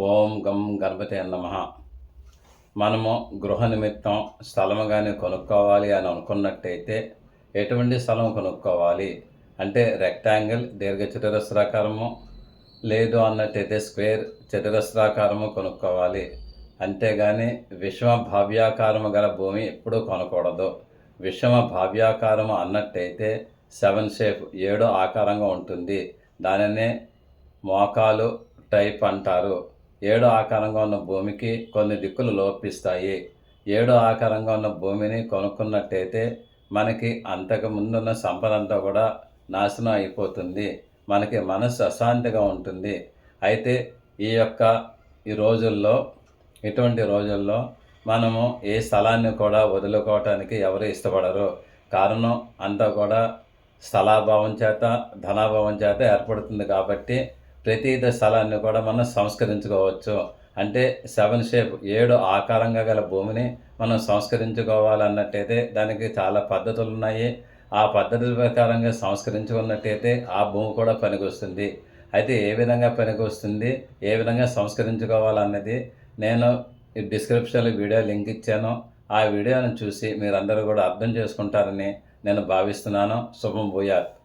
ఓం గం గణపతి నమ. మనము గృహ నిమిత్తం స్థలము కానీ కొనుక్కోవాలి అని అనుకున్నట్టయితే ఎటువంటి స్థలం కొనుక్కోవాలి? అంటే రెక్టాంగిల్ దీర్ఘ చతురస్రాకారము లేదు అన్నట్టయితే స్క్వేర్ చతురస్రాకారము కొనుక్కోవాలి. అంతేగాని విషమ భావ్యాకారము గల భూమి ఎప్పుడూ కొనకూడదు. విషమ భావ్యాకారము అన్నట్టయితే సెవెన్ షేప్ ఏడు ఆకారంగా ఉంటుంది. దానినే మోకాలు టైప్ అంటారు. ఏడు ఆకారంగా ఉన్న భూమికి కొన్ని దిక్కులు లోపిస్తాయి. ఏడు ఆకారంగా ఉన్న భూమిని కొనుక్కున్నట్టయితే మనకి అంతకు ముందున్న సంపద అంతా కూడా నాశనం అయిపోతుంది. మనకి మనసు అశాంతిగా ఉంటుంది. అయితే ఈ యొక్క ఈ రోజుల్లో ఇటువంటి రోజుల్లో మనము ఏ స్థలాన్ని కూడా వదులుకోవటానికి ఎవరు ఇష్టపడరు. కారణం అంతా కూడా స్థలాభావం చేత ధనాభావం చేత ఏర్పడుతుంది కాబట్టి ప్రతి స్థలాన్ని కూడా మనం సంస్కరించుకోవచ్చు. అంటే సెవెన్ షేప్ ఏడు ఆకారంగా గల భూమిని మనం సంస్కరించుకోవాలన్నట్టయితే దానికి చాలా పద్ధతులు ఉన్నాయి ఆ పద్ధతుల ప్రకారంగా సంస్కరించుకున్నట్టయితే ఆ భూమి కూడా పనికొస్తుంది. అయితే ఏ విధంగా పనికొస్తుంది ఏ విధంగా సంస్కరించుకోవాలన్నది నేను ఈ డిస్క్రిప్షన్లో వీడియో లింక్ ఇచ్చాను. ఆ వీడియోను చూసి మీరందరూ కూడా అర్థం చేసుకుంటారని నేను భావిస్తున్నాను. శుభం భూయాత్.